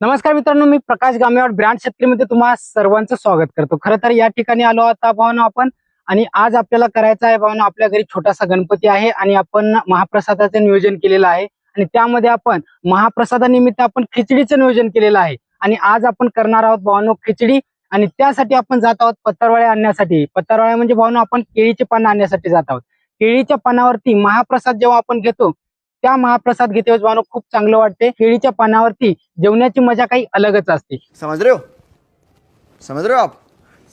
नमस्कार मित्रांनो मी प्रकाश गामेवाड ब्रँड शेतकरीमध्ये तुम्हाला सर्वांचं स्वागत करतो. खरं तर या ठिकाणी आलो आता भावना आपण आणि आज आपल्याला करायचं आहे भावना आपल्या घरी छोटासा गणपती आहे आणि आपण महाप्रसादाचं नियोजन केलेलं आहे. आणि त्यामध्ये आपण महाप्रसादानिमित्त आपण खिचडीचं नियोजन केलेलं आहे. आणि आज आपण करणार आहोत भावनो खिचडी आणि त्यासाठी आपण जात आहोत पत्तरवाळ्या आणण्यासाठी. पत्तरवाळ्या म्हणजे भावानो आपण केळीचे पानं आणण्यासाठी जात आहोत. केळीच्या पानावरती महाप्रसाद जेव्हा आपण घेतो त्या महाप्रसाद घेते भावनो खूप चांगलं वाटते. केळीच्या पानावरती जेवण्याची मजा काही अलगच असते. समझ रहे हो. समझ रहे हो आप.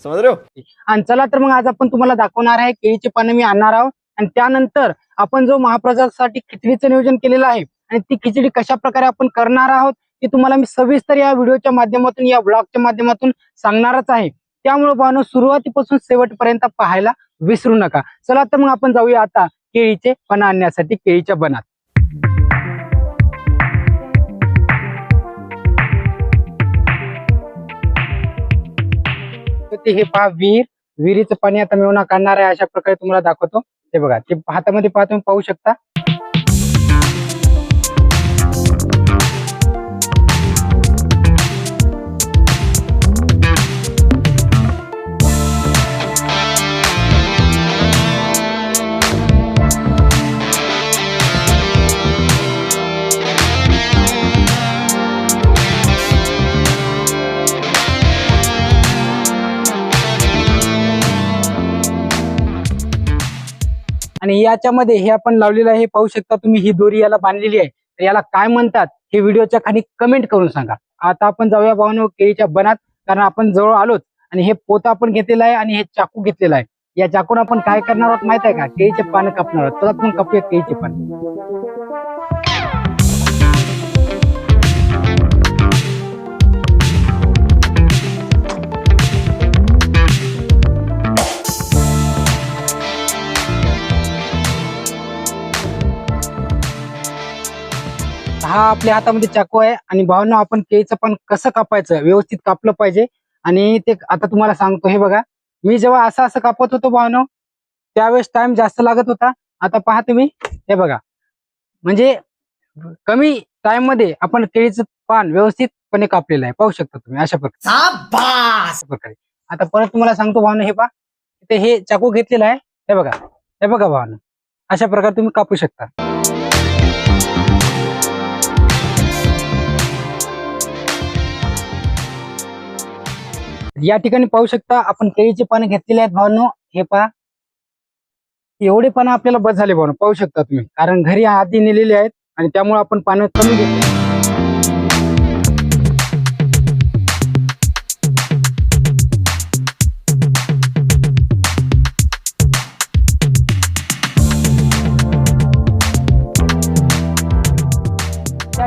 समझ रहे हो. आणि चला तर मग आज आपण तुम्हाला दाखवणार आहे केळीचे पानं मी आणणार आहोत. आणि त्यानंतर आपण जो महाप्रसादासाठी खिचडीचं नियोजन केलेलं आहे आणि ती खिचडी कशा प्रकारे आपण करणार आहोत ती तुम्हाला मी सविस्तर या व्हिडिओच्या माध्यमातून या ब्लॉगच्या माध्यमातून सांगणारच आहे. त्यामुळे भावनो सुरुवातीपासून शेवटपर्यंत पाहायला विसरू नका. चला तर मग आपण जाऊया आता केळीचे पानं आणण्यासाठी केळीच्या बनात. ते हे पहा विहीर. विहिरीचं पाणी आता मिळवणं काढणार आहे अशा प्रकारे तुम्हाला दाखवतो. हे बघा ते हातामध्ये पहा तुम्ही पाहू शकता. आणि याच्यामध्ये हे आपण लावलेलं आहे हे पाहू शकता तुम्ही ही दोरी याला बांधलेली आहे. तर याला काय म्हणतात हे व्हिडिओच्या खाली कमेंट करून सांगा. आता आपण जाऊया भावनो केळीच्या बनात कारण आपण जवळ आलोच आणि हे पोता आपण घेतलेलं आहे आणि हे चाकू घेतलेलं आहे. या चाकून आपण काय करणार आहोत माहीत आहे का? केळीचे पानं कापणार आहोत. तर आपण कापूया केळीचे पान. आपल्या हातामध्ये चाकू आहे आणि भावना आपण केळीचं पण कसं कापायचं? व्यवस्थित कापलं पाहिजे. आणि ते आता तुम्हाला सांगतो हे बघा. मी जेव्हा असं असं कापत होतो भावनो त्यावेळेस टाइम जास्त लागत होता. आता पहा तुम्ही हे बघा. म्हणजे कमी टाइममध्ये आपण केळीचं पान व्यवस्थितपणे कापलेलं आहे. पाहू शकता तुम्ही अशा प्रकारे. प्रकारे. आता परत तुम्हाला सांगतो भावना हे पहा. ते हे चाकू घेतलेलं आहे. हे बघा. हे बघा भावना. अशा प्रकारे तुम्ही कापू शकता. या ठिकाणी पाहू शकता आपण केळीचे पानं घेतलेले आहेत भावांनो. हे पहा. एवढे पानं आपल्याला बस झाले भावनो. पाहू शकता तुम्ही. कारण घरी आधी नेलेले आहेत आणि त्यामुळे आपण पानं कमी घेतले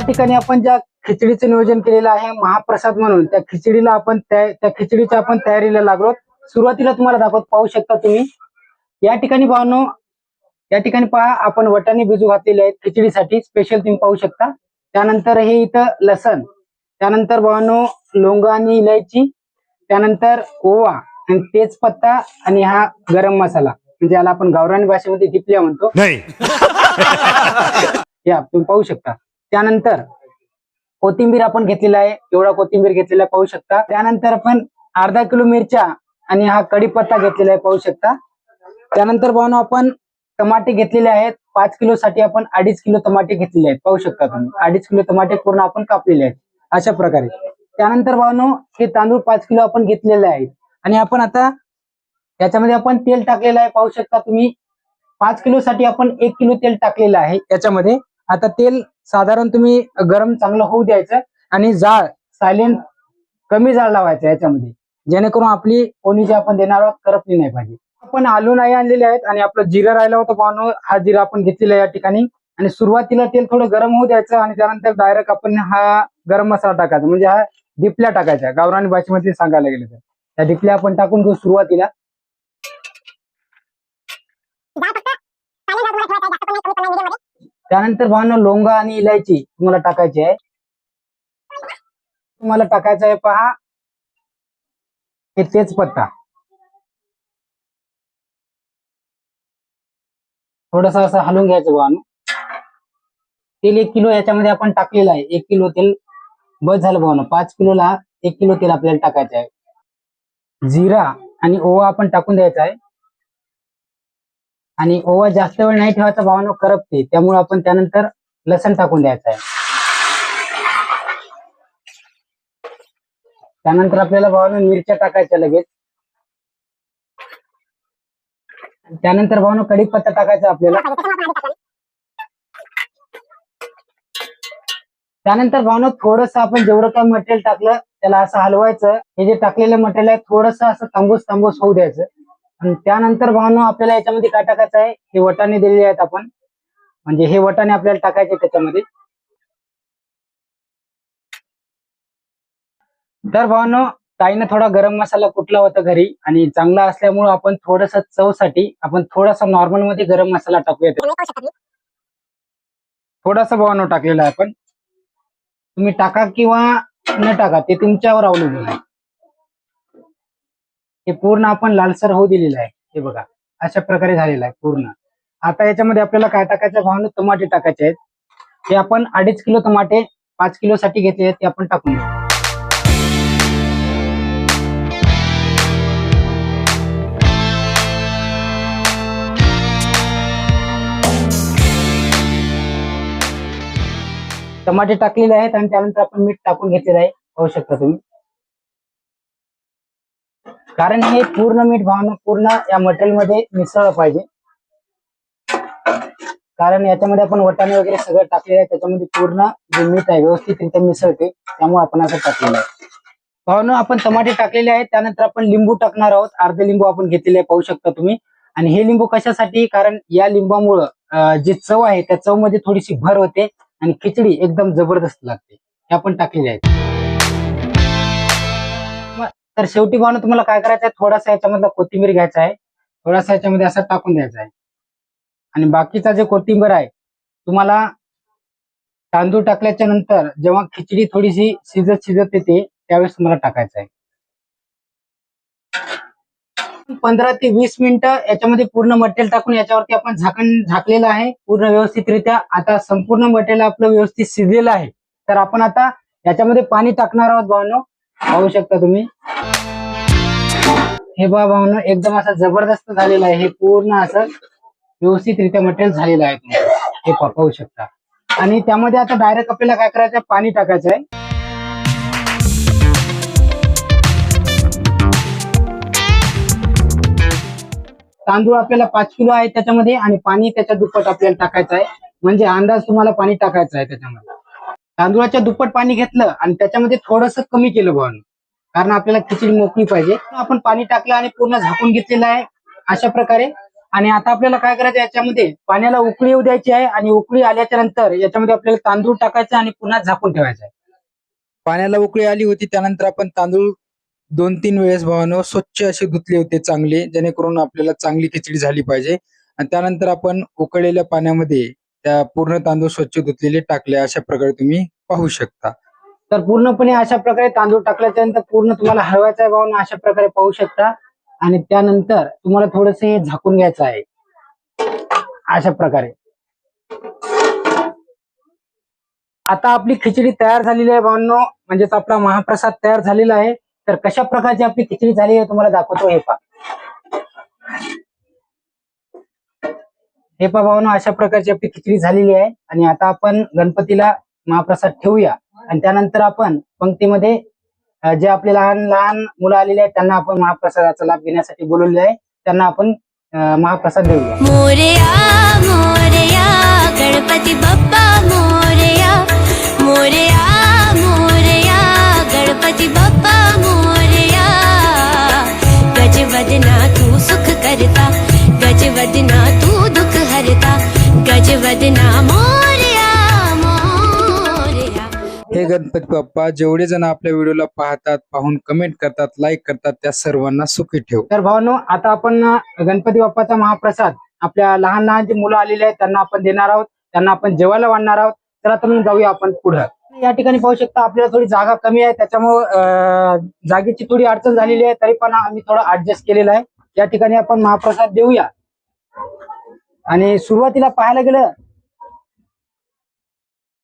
ठिकाणी आपण ज्या खिचडीचं नियोजन केलेलं आहे महाप्रसाद म्हणून त्या खिचडीला आपण त्या खिचडीच्या आपण तयारीला लागलो सुरुवातीला तुम्हाला दाखवत पाहू शकता तुम्ही. या ठिकाणी भावनो या ठिकाणी पहा आपण वटाणे बिजू घातलेले आहेत खिचडीसाठी. स्पेशल तुम्ही पाहू शकता. त्यानंतर हे इथं लसण त्यानंतर भावनो लोंग आणि इलायची त्यानंतर ओवा आणि तेजपत्ता आणि हा गरम मसाला. म्हणजे याला आपण गावरानी भाषेमध्ये दिपल्या म्हणतो. या तुम्ही पाहू शकता. त्यानंतर कोथिंबीर आपण घेतलेला आहे. एवढा कोथिंबीर घेतलेला पाहू शकता. त्यानंतर आपण अर्धा किलो मिरच्या आणि हा कढीपत्ता घेतलेला आहे पाहू शकता. त्यानंतर भावनो आपण टमाटे घेतलेले आहेत. पाच किलो साठी आपण अडीच किलो टमाटे घेतलेले आहेत. पाहू शकता तुम्ही. अडीच किलो टमाटे पूर्ण आपण कापलेले आहेत. अशा प्रकारे. त्यानंतर भावनो हे तांदूळ पाच किलो आपण घेतलेले आहेत. आणि आपण आता याच्यामध्ये आपण तेल टाकलेलं आहे. पाहू शकता तुम्ही. पाच किलो साठी आपण एक किलो तेल टाकलेलं आहे याच्यामध्ये. आता तेल साधारण तुम्ही गरम चांगलं होऊ द्यायचं आणि जाळ सायलेंट कमी जाळ लावायचं याच्यामध्ये. जेणेकरून आपली कोणी जे आपण देणार आहोत करपली नाही पाहिजे. आपण आलू नाही आणलेले आहेत आणि आपलं जिरं राहिलं होतं पाहणं हा जिरा आपण घेतलेला या ठिकाणी. आणि सुरुवातीला तेल थोडं गरम होऊ द्यायचं आणि त्यानंतर डायरेक्ट आपण हा गरम मसाला टाकायचा. म्हणजे हा डिपल्या टाकायच्या गावरानी भाषेमध्ये सांगायला गेलं तर. त्या डिपल्या आपण टाकून घेऊ सुरुवातीला. त्यानंतर भावना लोंगा आणि इलायची तुम्हाला टाकायची आहे. तुम्हाला टाकायचं आहे पहा. हे तेजपत्ता. थोडस असं हलवून घ्यायचं भावानं. तेल एक किलो याच्यामध्ये आपण टाकलेलं आहे. एक किलो तेल बस झालं भावना. पाच किलोला एक किलो तेल आपल्याला टाकायचं आहे. जिरा आणि ओवा आपण टाकून द्यायचा आहे. आणि ओवा जास्त वेळ नाही ठेवायचा भावना करपते त्यामुळे आपण त्यानंतर लसण टाकून द्यायचं आहे. त्यानंतर आपल्याला भावना मिरच्या टाकायच्या लगेच. त्यानंतर भावना कडीपत्ता टाकायचा आपल्याला. त्यानंतर भावना थोडस आपण जेवढं काय मटेरियल टाकलं त्याला असं हलवायचं. हे जे टाकलेलं मटेरियल आहे थोडस असं तांबूस तांबूस होऊ द्यायचं. आणि त्यानंतर भावनो आपल्याला याच्यामध्ये काय टाकायचं आहे? हे वटाणे दिलेले आहेत आपण. म्हणजे हे वटाणे आपल्याला टाकायचे त्याच्यामध्ये. तर भावनो ताईनं थोडा गरम मसाला कुठला होता घरी? आणि चांगला असल्यामुळं आपण थोडस चवसाठी आपण थोडासा नॉर्मलमध्ये गरम मसाला टाकूया थोडासा भावनो टाकलेला आहे आपण. तुम्ही टाका किंवा न टाका ते तुमच्यावर अवलंबून आहे. हे पूर्ण आपण लालसर होऊ दिलेलं आहे. हे बघा अशा प्रकारे झालेलं आहे पूर्ण. आता याच्यामध्ये आपल्याला काय टाकायचं? भावना टमाटे टाकायचे आहेत. हे आपण अडीच किलो टमाटे पाच किलो साठी घेतले आहेत ते आपण टाकून घेऊ टमाटे टाकलेले आहेत आणि त्यानंतर आपण मीठ टाकून घेतलेलं आहे. पाहू शकता तुम्ही. कारण हे पूर्ण मीठ भावना पूर्ण या मटेरियलमध्ये मिसळलं पाहिजे. कारण याच्यामध्ये आपण वटाणे वगैरे सगळं टाकलेलं आहे त्याच्यामध्ये पूर्ण जे मीठ आहे व्यवस्थितरित्या मिसळते त्यामुळे आपण असं टाकलेलं आहे. भावनं आपण टमाटे टाकलेले आहेत त्यानंतर आपण लिंबू टाकणार आहोत. अर्धे लिंबू आपण घेतलेले आहे पाहू शकता तुम्ही. आणि हे लिंबू कशासाठी? कारण या लिंबामुळं जी चव आहे त्या चवमध्ये थोडीशी भर होते आणि खिचडी एकदम जबरदस्त लागते. हे आपण टाकलेले आहेत. तर शेवटी बाण तुम्हाला काय करायचं आहे थोडासा याच्यामधला कोथिंबीर घ्यायचा आहे. थोडासा याच्यामध्ये असं टाकून द्यायचा आहे. आणि बाकीचा जे कोथिंबीर आहे तुम्हाला तांदूळ टाकल्याच्या नंतर जेव्हा खिचडी थोडीशी शिजत शिजत येते त्यावेळेस तुम्हाला टाकायचं आहे. पंधरा ते वीस मिनिटं याच्यामध्ये पूर्ण मटेरियल टाकून याच्यावरती आपण झाकण झाकलेलं आहे. पूर्ण व्यवस्थितरित्या आता संपूर्ण मटेरियल आपलं व्यवस्थित शिजलेलं आहे. तर आपण आता याच्यामध्ये पाणी टाकणार आहोत भावनो. पाहू शकता तुम्ही. हे बा एकदम असं जबरदस्त झालेलं आहे. हे पूर्ण असं व्यवस्थितरित्या मटेरियल झालेलं आहे तुम्ही. हे पाहू शकता. आणि त्यामध्ये आता डायरेक्ट आपल्याला काय करायचं आहे पाणी टाकायचं आहे तांदूळ आपल्याला पाच किलो आहे त्याच्यामध्ये आणि पाणी त्याच्या दुप्पट आपल्याला टाकायचं आहे म्हणजे अंदाज तुम्हाला पाणी टाकायचं आहे त्याच्यामध्ये. तांदूळाच्या दुप्पट पाणी घेतलं आणि त्याच्यामध्ये थोडस कमी केलं बन. कारण आपल्याला खिचडी मोकळी पाहिजे. आपण पाणी टाकलं आणि पूर्ण झाकून घेतलेलं आहे अशा प्रकारे. आणि आता आपल्याला काय करायचं याच्यामध्ये पाण्याला उकळी येऊ द्यायची आहे आणि उकळी आल्याच्यानंतर याच्यामध्ये आपल्याला तांदूळ टाकायचा आणि पुन्हा झाकून ठेवायचं आहे. पाण्याला उकळी आली होती त्यानंतर आपण तांदूळ दोन तीन वेळेस भावानं स्वच्छ असे धुतले होते चांगले जेणेकरून आपल्याला चांगली खिचडी झाली पाहिजे. आणि त्यानंतर आपण उकळलेल्या पाण्यामध्ये त्या पूर्ण तांदूळ स्वच्छ धुतलेले टाकले अशा प्रकारे तुम्ही पाहू शकता. तर पूर्णपणे अशा प्रकारे तांदूळ टाकल्याच्यानंतर पूर्ण तुम्हाला हलवायचा आहे भावना अशा प्रकारे पाहू शकता. आणि त्यानंतर तुम्हाला थोडस हे झाकून घ्यायचं आहे. अशा प्रकारे. आता आपली खिचडी तयार झालेली आहे भावांनो. म्हणजेच आपला महाप्रसाद तयार झालेला आहे. तर कशा प्रकारची आपली खिचडी झाली आहे तुम्हाला दाखवतो हे पा हे भावना अशा प्रकारची आपली खिचडी झालेली आहे. आणि आता आपण गणपतीला महाप्रसाद ठेवूया. आणि त्यानंतर आपण पंक्तीमध्ये जे आपले लहान लहान मुलं आलेले आहेत त्यांना आपण महाप्रसादाचा लाभ घेण्यासाठी बोलवले आहे. त्यांना आपण महाप्रसाद देऊया. मोरया मोरया गणपती बाप्पा मोरया. मोरया मोरया गणपती बाप्पा मोरया. गजवदना तू सुख करता गजवदना तू हरता गजवदना मोरया मोरया. हे गणपती बाप्पा जेवढे जण आपल्या व्हिडिओला पाहतात पाहून कमेंट करतात लाईक करतात त्या सर्वांना सुखी ठेव. तर भावनो आता आपण गणपती बाप्पाचा महाप्रसाद आपल्या लहान लहान जे मुलं आलेले आहेत त्यांना आपण देणार आहोत. त्यांना आपण जेवायला वाढणार आहोत. चला तर मग जाऊया आपण पुढं. या ठिकाणी पाहू शकता आपल्याला थोडी जागा कमी आहे. त्याच्यामुळे अं, जागेची थोडी अडचण झालेली आहे. तरी पण आम्ही थोडं ऍडजस्ट केलेलं आहे. या ठिकाणी आपण महाप्रसाद देऊया. आणि सुरुवातीला पाहायला गेलं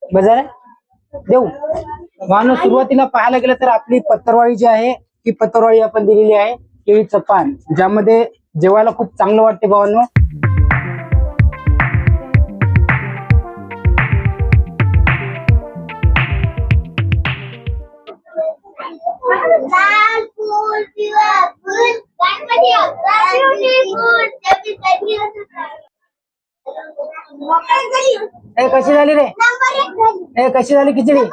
बजार देऊ. भावानो सुरुवातीला पाहायला गेलं तर आपली पत्तरवाळी जी आहे ती पत्तरवाळी आपण दिलेली आहे केळीचं पान ज्यामध्ये जेवायला खूप चांगलं वाटते भावांनो. कशी झाली रे? ए कशी झाली खिचडी?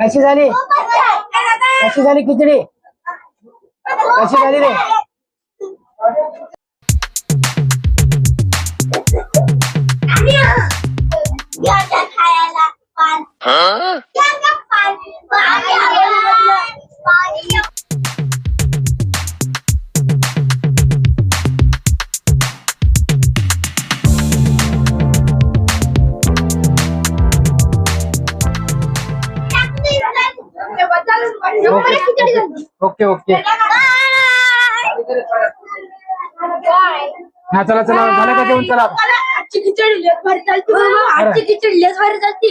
कशी झाली? कशी झाली खिचडी? कशी झाली रे? खायला ओके ओके. हा चला चला झालं का जेवण? चला. आजची खिचडी लेट भारी चालते आजची खिचडी लेट भारी चालते.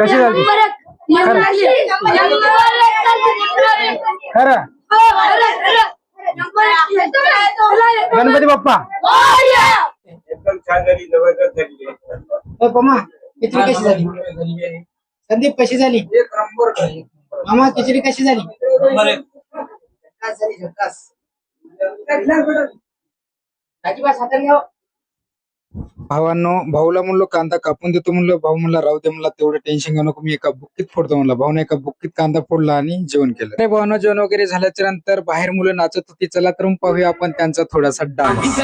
कशी झाली? खरं. गणपती बाप्पा. एकदम छान झाली जबरदस्त झाली. ए, पमा. खिचडी कशी झाली. संदीप कशी झाली? एक नंबर झाली. मामा खिचडी कशी झाली? अजिबात हातात घ्या. भावांनो भाऊला म्हणलो कांदा कापून देतो म्हणलं. भाऊ म्हणला राहू दे म्हणला तेवढं टेन्शन घेऊ नको. मी एका बुक्कीत फोडतो म्हणला. भाऊने एका बुक्कीत कांदा फोडला आणि जेवण केलं. अरे भावांनो जेवण वगैरे झाल्याच्यानंतर बाहेर मुलं नाचत होती. चला तर मग पाहूया आपण त्यांचा थोडासा डान्स.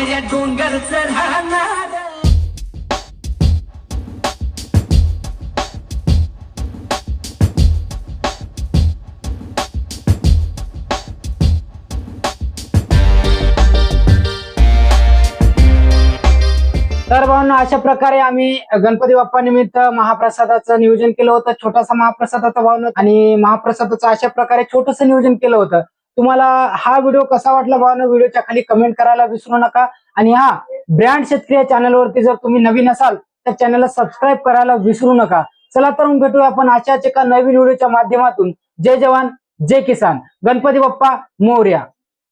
अशा प्रकारे आम्ही गणपती बाप्पा निमित्त महाप्रसादाचं नियोजन केलं होतं. छोटासा महाप्रसादाचा भावना आणि महाप्रसादाचं अशा प्रकारे छोटस नियोजन केलं होतं. तुम्हाला हा व्हिडिओ कसा वाटला भावना? व्हिडिओच्या खाली कमेंट करायला विसरू नका. आणि हा ब्रँड शेतकरी चॅनलवरती जर तुम्ही नवीन असाल तर चॅनलला सबस्क्राईब करायला विसरू नका. चला तर मग भेटूया आपण अशाच एका नवीन व्हिडिओच्या माध्यमातून. जय जवान जय किसान. गणपती बाप्पा मोर्या.